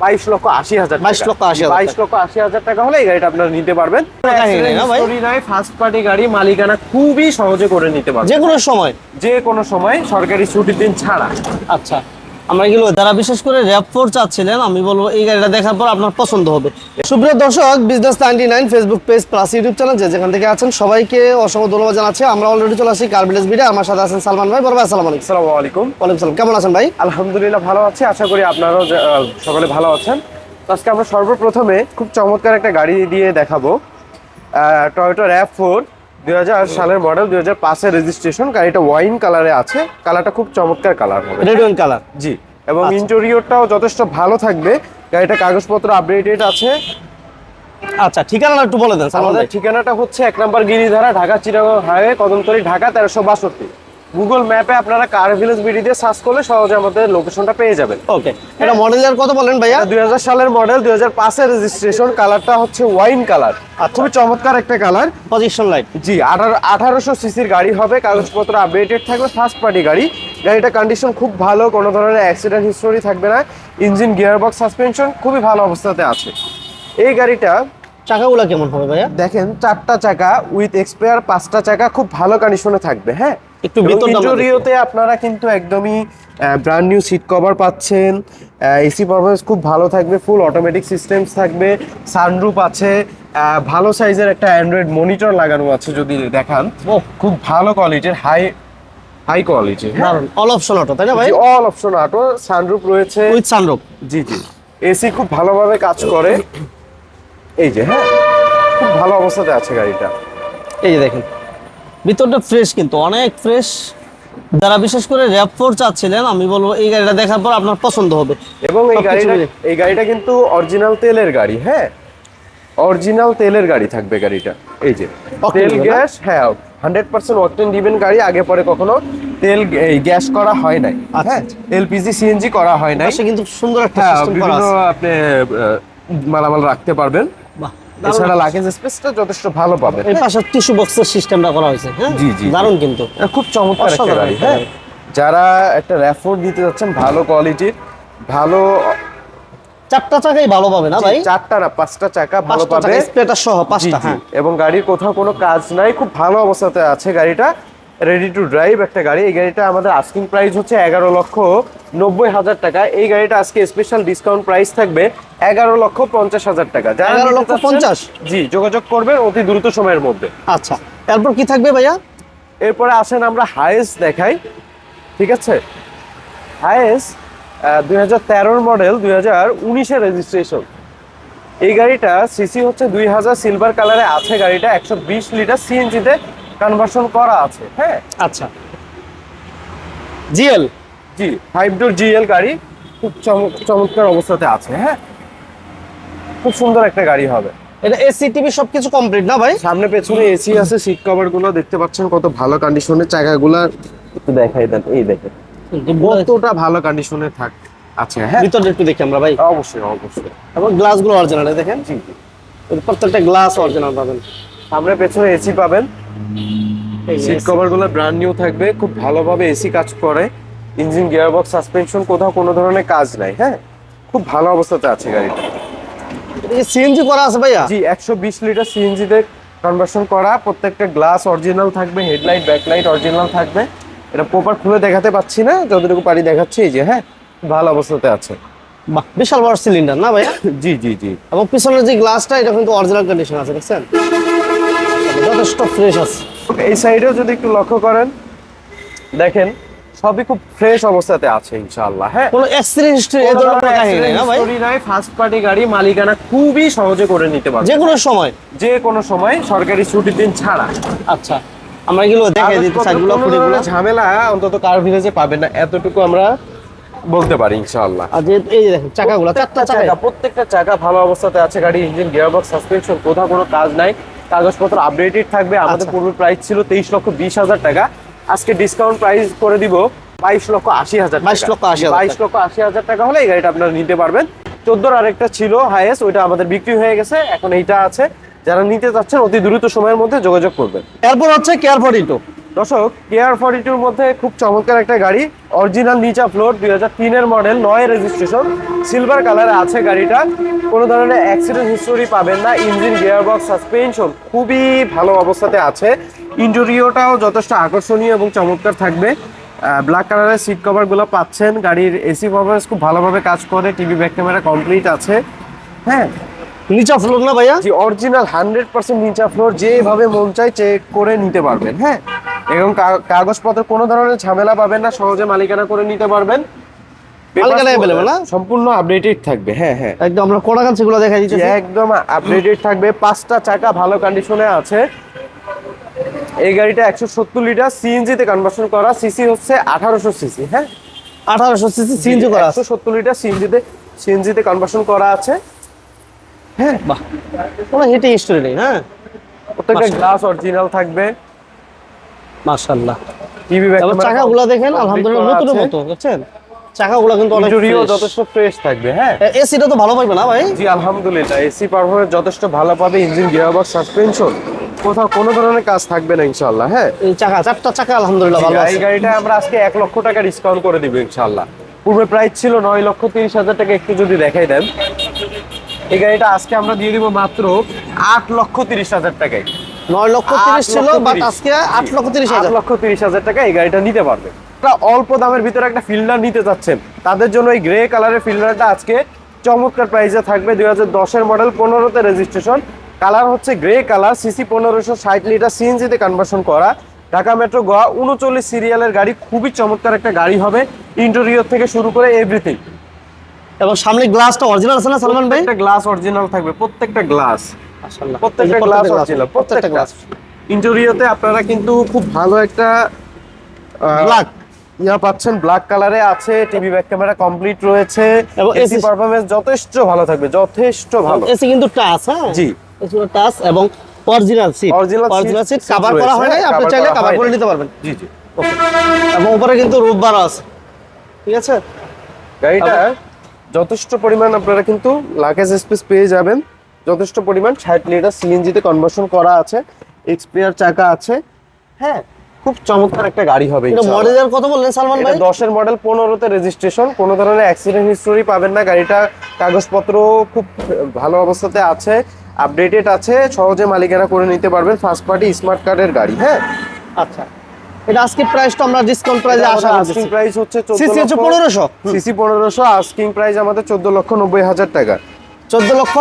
বাইশ লক্ষ আশি হাজার 22 লক্ষ আশি বাইশ লক্ষ আশি হাজার টাকা হলে এই গাড়িটা আপনারা নিতে পারবেন। ফার্স্ট পার্টি গাড়ি মালিকানা খুবই সহজে করে নিতে পারবেন। যে কোনো সময়। যে কোনো সময় সরকারি ছুটির দিন ছাড়া। আচ্ছা। আমরা এগুলো যারা বিশেষ করে র্যাপ ফোর চাচ্ছিলেন আমি বলব এই গাড়িটা দেখার পর আপনার পছন্দ হবে। সুপ্রিয় দর্শক business ninety nine Facebook page plus YouTube channel যে যেখান থেকে আছেন সবাইকে অসংখ্য ধন্যবাদ জানাচ্ছি। আমরা অলরেডি চলে আসি কার্বিলেস বিডে আমার সাথে আছেন সালমান ভাই। বড় ভাই আসসালামু আলাইকুম। আসসালামু আলাইকুম। ওয়ালাইকুম সালাম। কেমন আছেন ভাই? আলহামদুলিল্লাহ ভালো আছি। আশা করি আপনারাও সকলে ভালো আছেন। আজকে আমরা সর্বপ্রথমে খুব চমৎকার একটা গাড়ি দিয়ে দেখাবো। টয়োটা র্যাপ ফোর দুই সালের মডেল দুই হাজার পাঁচের রেজিস্ট্রেশন গাড়িটা ওয়াইন কালারে আছে। কালারটা খুব চমৎকার কালার হবে। রেড ওয়াইন কালার জি এবং আচ্ছা। ইন্টেরিয়রটাও যথেষ্ট ভালো থাকবে। গাড়িটা কাগজপত্র আপডেটেড আছে। আচ্ছা ঠিকানা একটু বলে দেন আমাদের ঠিকানাটা হচ্ছে এক নম্বর গিরিধারা ঢাকা চিরাগ হাইওয়ে কদমতলী ঢাকা তেরোশো বাষট্টি। গুগল ম্যাপে আপনারা কার ভিলেজ বিডি দিয়ে সার্চ করলে সহজে আমাদের লোকেশনটা পেয়ে যাবেন। ওকে এটা মডেল ইয়ার কত বলেন ভাইয়া? দুই হাজার সালের মডেল দুই হাজার পাঁচের রেজিস্ট্রেশন কালারটা হচ্ছে ওয়াইন কালার আর খুবই চমৎকার একটা কালার পজিশন লাইট জি আঠারো আঠারোশো সিসির গাড়ি হবে কাগজপত্র আপডেটেড থাকবে ফার্স্ট পার্টি গাড়ি। গাড়িটা কন্ডিশন খুব ভালো কোনো ধরনের অ্যাক্সিডেন্ট হিস্টোরি থাকবে না। ইঞ্জিন গিয়ারবক্স সাসপেনশন খুবই ভালো অবস্থাতে আছে। এই গাড়িটা চাকাগুলো কেমন হবে ভাইয়া? দেখেন চারটা চাকা উইথ এক্সপায়ার পাঁচটা চাকা খুব ভালো কন্ডিশনে থাকবে হ্যাঁ? একটু। ইন্টেরিয়তে আপনারা কিন্তু একদমই ব্র্যান্ড নিউ সিট কভার পাচ্ছেন। এসি পারফরমেন্স খুব ভালো থাকবে ফুল অটোমেটিক সিস্টেমস থাকবে সানরুপ আছে ভালো সাইজের একটা অ্যান্ড্রয়েড মনিটর লাগানো আছে যদি দেখান। খুব ভালো কোয়ালিটির high high quality all option auto তাই না ভাই? অল অপশন অটো সানরুপ রয়েছে। উইথ সানরুফ জি জি। এসি খুব ভালোভাবে কাজ করে। এই যে হ্যাঁ। খুব ভালো অবস্থাতে আছে গাড়িটা। এই যে দেখেন। ভিতরটা ফ্রেশ কিন্তু অনেক ফ্রেশ যারা বিশেষ করে র্যাপ ফোর চাচ্ছিলেন আমি বলব এই গাড়িটা দেখার পর আপনার পছন্দ হবে। এবং এই গাড়িটা এই গাড়িটা কিন্তু অরিজিনাল তেলের গাড়ি হ্যাঁ? অরিজিনাল তেলের গাড়ি থাকবে গাড়িটা। এই যে তেল গ্যাস হ্যাঁ হান্ড্রেড পার্সেন্ট অকটেন ডিভেন গাড়ি আগে পরে কখনো তেল এই গ্যাস করা হয় নাই। আচ্ছা, হ্যাঁ এলপিজি সিএনজি করা হয় নাই। কিন্তু সুন্দর একটা হ্যাঁ সিস্টেম করা বিভিন্ন আছে। আপনি মালামাল রাখতে পারবেন। এছাড়া লাগেজ স্পেসটা যথেষ্ট ভালো পাবেন। এই পাশে টিস্যু বক্সের সিস্টেমটা করা হয়েছে হ্যাঁ? জি, জি। দারুণ কিন্তু। খুব চমৎকার একটা গাড়ি হ্যাঁ। যারা একটা র্যাফোর্ড নিতে যাচ্ছেন ভালো কোয়ালিটির ভালো চারটা চাকাই ভালো পাবে না ভাই? চারটা না পাঁচটা চাকা ভালো পাবে। স্প্লেটার সহ পাঁচটা হ্যাঁ। এবং গাড়ির কোথাও কোনো কাজ নাই খুব ভালো অবস্থাতে আছে গাড়িটা। রেডি টু ড্রাইভ একটা গাড়ি। এই গাড়িটা আমাদের আস্কিং প্রাইস হচ্ছে এগারো লক্ষ নব্বই হাজার টাকা। এই গাড়িটা আজকে স্পেশাল ডিসকাউন্ট প্রাইস থাকবে এগারো লক্ষ পঞ্চাশ হাজার টাকা। যারা 11 নিতে লক্ষ 50? জি যোগাযোগ করবেন অতি দ্রুত সময়ের মধ্যে। আচ্ছা এরপর কি থাকবে ভাইয়া? এরপরে আসেন আমরা হায়েস দেখাই ঠিক আছে? হায়েস দুই হাজার তেরোর মডেল দুই হাজার উনিশের রেজিস্ট্রেশন এই গাড়িটা সিসি হচ্ছে দুই হাজার সিলভার কালারে আছে গাড়িটা একশো বিশ লিটার সিএনজিতে কনভার্সন করা আছে হ্যাঁ? আচ্ছা। GL G five door GL গাড়ি খুব চমৎকার অবস্থাতে আছে হ্যাঁ? খুব সুন্দর একটা গাড়ি হবে। এটা এসি টিভি সবকিছু কমপ্লিট না ভাই? সামনে পেছনে এসি আছে সিট কভারগুলো দেখতে পাচ্ছেন কত ভালো কন্ডিশনের চাকাগুলো একটু দেখাই দেন এই দেখেন। কতটা ভালো কন্ডিশনে থাক আছে হ্যাঁ? ভিতরে একটু দেখি আমরা ভাই। অবশ্যই অবশ্যই। এবং গ্লাসগুলো অরিজিনাল দেখেন? জি প্রত্যেকটা গ্লাস অরিজিনাল পাবেন। সামনে পেছনে এসি পাবেন। সিট কভারগুলো ব্র্যান্ড নিউ থাকবে খুব ভালোভাবে এসি কাজ করে। ইঞ্জিন গিয়ারবক্স সাসপেনশন কোথাও কোনো ধরনের কাজ নাই হ্যাঁ? খুব ভালো অবস্থাতে আছে গাড়িটা। সিএনজি করা আছে ভাইয়া? জি একশো বিশ লিটার সিএনজিতে কনভার্সন করা। প্রত্যেকটা গ্লাস অরিজিনাল থাকবে হেডলাইট ব্যাকলাইট অরিজিনাল থাকবে। এটা প্রপার খুলে দেখাতে পাচ্ছি না যতটুকু পারি দেখাচ্ছি এই যে হ্যাঁ ভালো অবস্থাতে আছে। বিশাল বড় সিলিন্ডার না ভাইয়া? জি জি জি। এবং পিছনের যে গ্লাসটা এটা কিন্তু অরিজিনাল কন্ডিশন আছে দেখছেন? যথেষ্ট ফ্রেশ আছে। এই সাইডেও যদি একটু লক্ষ্য করেন দেখেন সবই খুব ফ্রেশ অবস্থাতে আছে ইনশাআল্লাহ হ্যাঁ? কোনো অ্যাক্সিডেন্ট হিস্ট্রি এই ধরনের কোনো কাহিনী নেই না ভাই? ফার্স্ট পার্টি গাড়ি মালিকানা খুবই সহজে করে নিতে পারবে। যে কোনো সময়। যে কোনো সময় সরকারি ছুটির দিন ছাড়া। আচ্ছা আমরা এগুলো দেখাই দিতে ফুটেগুলো ধরনের ঝামেলা অন্তত কার ভিলেজে পাবেন না এতটুকু আমরা বলতে পারি ইনশাআল্লাহ। আর যে এই যে দেখেন চাকাগুলো চারটা চাকা চাকা প্রত্যেকটা চাকা ভালো অবস্থাতে আছে গাড়ি ইঞ্জিন গিয়ারবক্স সাসপেনশন কোথাও কোনো কাজ নাই কাগজপত্র আপডেটেড থাকবে আমাদের আচ্ছা। পূর্বের প্রাইস ছিল তেইশ লক্ষ বিশ হাজার টাকা। আজকে ডিসকাউন্ট প্রাইস করে দিব বাইশ লক্ষ আশি হাজার 22 লক্ষ আশি বাইশ লক্ষ আশি হাজার টাকা হলে এই গাড়িটা আপনারা নিতে পারবেন। চোদ্দোর আরেকটা ছিল হাইয়েস্ট ওইটা আমাদের বিক্রি হয়ে গেছে। এখন এইটা আছে। যারা নিতে চাচ্ছেন অতি দ্রুত সময়ের মধ্যে যোগাযোগ করবেন। এরপর হচ্ছে কেয়ার ফর ইটো দর্শক কেয়ার ফর্টি টুর মধ্যে খুব চমৎকার একটা গাড়ি অরিজিনাল নিচা ফ্লোর দুই হাজার তিনের মডেল নয় রেজিস্ট্রেশন সিলভার কালারে আছে গাড়িটা। কোনো ধরনের অ্যাক্সিডেন্ট হিস্টোরি পাবেন না ইঞ্জিন গিয়ার বক্স সাসপেনশন খুবই ভালো অবস্থাতে আছে। ইন্টেরিয়রটাও যথেষ্ট আকর্ষণীয় এবং চমৎকার থাকবে। ব্ল্যাক কালারের সিট কভারগুলো পাচ্ছেন গাড়ির এসি পারফরমেন্স খুব ভালোভাবে কাজ করে টিভি ব্যাক ক্যামেরা কমপ্লিট আছে। হ্যাঁ। নিচা ফ্লোর না ভাইয়া? জি অরিজিনাল হান্ড্রেড পার্সেন্ট নিচা ফ্লোর যেভাবে মন চাই চেক করে নিতে পারবেন হ্যাঁ। এবং কাগজপত্র কোনো ধরনের ঝামেলা পাবেন না সহজে মালিকানা করে নিতে পারবেন। সম্পূর্ণ আপডেটেড থাকবে হ্যাঁ হ্যাঁ। একদম আমরা কোড়াকান সেগুলো দেখা দিচ্ছি একদম আপডেটেড থাকবে। পাঁচটা চাকা ভালো কন্ডিশনে আছে। এই গাড়িটা একশো সত্তর লিটার সিএনজিতে কনভার্সন করা। সিসি হচ্ছে আঠারোশো সিসি হ্যাঁ? আঠারোশো সিসি সিএনজি করা আছে। একশো সত্তর লিটার সিএনজিতে সিএনজিতে কনভার্সন করা আছে। হ্যাঁ? বাহ। কোনো হিটিং স্টোরি নেই হ্যাঁ? প্রত্যেকটা গ্লাস অরিজিনাল থাকবে। মাশাআল্লাহ। টিভি ব্যাক চাকাগুলো দেখেন আলহামদুলিল্লাহ নতুন মতো বুঝছেন? চাকাগুলো কিন্তু অনেক যথেষ্ট ফ্রেশ থাকবে হ্যাঁ? এসিটা তো ভালো পাইবে না ভাই? জি আলহামদুলিল্লাহ এসি পারফরমেন্স যথেষ্ট ভালো পাবে ইঞ্জিন গিয়ারবক্স সাসপেনশন কোথাও কোনো ধরনের কাজ থাকবে না ইনশাআল্লাহ হ্যাঁ? এই চাকা চারটা চাকা আলহামদুলিল্লাহ ভালো আছে এই গাড়িটা আমরা আজকে এক লক্ষ টাকা ডিসকাউন্ট করে দিব ইনশাআল্লাহ। পূর্বে প্রাইস ছিল নয় লক্ষ তিরিশ হাজার টাকা একটু যদি দেখাই দেন। এই গাড়িটা আজকে আমরা দিয়ে দিব মাত্র আট লক্ষ তিরিশ হাজার টাকায়। নয় লক্ষ তিরিশ ছিল বাট আজকে আট লক্ষ তিরিশ হাজার। লক্ষ তিরিশ হাজার টাকা এই গাড়িটা নিতে পারবে। অল্প দামের ভিতরে একটা ফিল্ডার নিতে চাচ্ছেন তাদের জন্য এই গ্রে কালারের ফিল্ডারটা আজকে চমৎকার প্রাইসে থাকবে দুই হাজার মডেল পনেরোতে রেজিস্ট্রেশন কালার হচ্ছে গ্রে কালার সিসি পনেরোশো ষাট লিটার সিএনজিতে কনভার্সন করা। ঢাকা মেট্রো গোয়া উনচল্লিশ সিরিয়ালের গাড়ি খুবই চমৎকার একটা গাড়ি হবে। ইন্টেরিয়র থেকে শুরু করে এভরিথিং এবং সামনে গ্লাসটা অরিজিনাল আছে না সালমান ভাই? প্রত্যেকটা গ্লাস অরিজিনাল থাকবে প্রত্যেকটা গ্লাস প্রত্যেকটা গ্লাস অরিজিনাল প্রত্যেকটা গ্লাস ইন্টেরিয়রতে আপনারা কিন্তু খুব ভালো একটা Black। ইয়া পাচ্ছেন ব্ল্যাক কালারে আছে টিভি ব্যাক ক্যামেরা কমপ্লিট রয়েছে। এবং এসি পারফরম্যান্স যথেষ্ট ভালো থাকবে যথেষ্ট ভালো। এসি কিন্তু টাচ হ্যাঁ? জি। এসি টাচ এবং original seat original seat cover করা হয় নাই আপনি চাইলে কভার করে নিতে পারবেন। জি জি। এবং উপরে কিন্তু রূপবার আছে। ঠিক আছে? গাড়িটা যথেষ্ট পরিমাণ আপনারা কিন্তু লাগেজ স্পেস পেয়ে যাবেন। যথেষ্ট পরিমাণ ষাট লিটার সিএনজিতে কনভার্সন করা আছে এক্সপিয়ার চাকা আছে হ্যাঁ খুব চমৎকার একটা গাড়ি হবে এটা মডেলের কত বললেন সালমান ভাই? দশের মডেল পনেরোতে রেজিস্ট্রেশন কোনো ধরনের অ্যাক্সিডেন্ট হিস্টোরি পাবেন না গাড়িটা কাগজপত্র খুব ভালো অবস্থাতে আছে আপডেটেড আছে সহজে মালিকানা করে নিতে পারবেন ফার্স্ট পার্টি স্মার্ট কার্ডের গাড়ি হ্যাঁ। আচ্ছা এটা আজকে প্রাইসটা আমরা ডিসকাউন্ট প্রাইসে আশা আস্কিং করতেছি। প্রাইস হচ্ছে সিসি হচ্ছে পনেরোশো? সিসি পনেরোশো আস্কিং প্রাইস আমাদের চোদ্দ লক্ষ নব্বই হাজার টাকা। চোদ্দ লক্ষ?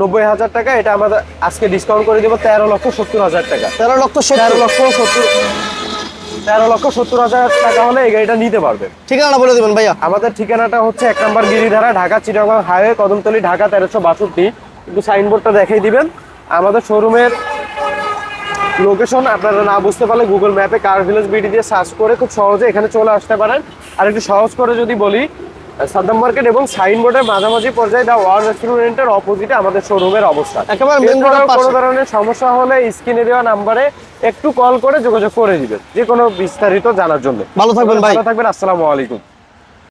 নব্বই হাজার টাকা এটা আমাদের আজকে ডিসকাউন্ট করে দেবো তেরো লক্ষ সত্তর হাজার টাকা। তেরো লক্ষ তেরো লক্ষ সত্তর তেরো লক্ষ সত্তর হাজার টাকা হলে এই গাড়িটা নিতে পারবে। ঠিকানাটা বলে দেবেন ভাইয়া। আমাদের ঠিকানাটা হচ্ছে এক নম্বর গিরিধারা ঢাকা চিটাগাং হাইওয়ে কদমতলি ঢাকা তেরোশো বাষট্টি। একটু সাইনবোর্ডটা দেখাই দিবেন। আমাদের শোরুমের লোকেশন আপনারা না বুঝতে পারলে গুগল ম্যাপে কার ভিলেজ বিডি দিয়ে সার্চ করে খুব সহজে এখানে চলে আসতে পারেন। আর একটু সহজ করে যদি বলি সাদ্দাম মার্কেট এবং সাইনবোর্ডের মাঝামাঝি পর্যায়ে দা ওয়ার রেস্টুরেন্টের অপোজিটে আমাদের শোরুমের অবস্থান একেবারে কোনো ধরনের সমস্যা হলে স্ক্রিনে দেওয়া নাম্বারে একটু কল করে যোগাযোগ করে দিবেন। যে কোনো বিস্তারিত জানার জন্য। ভালো থাকবেন ভাই। ভালো থাকবেন আসসালামু আলাইকুম।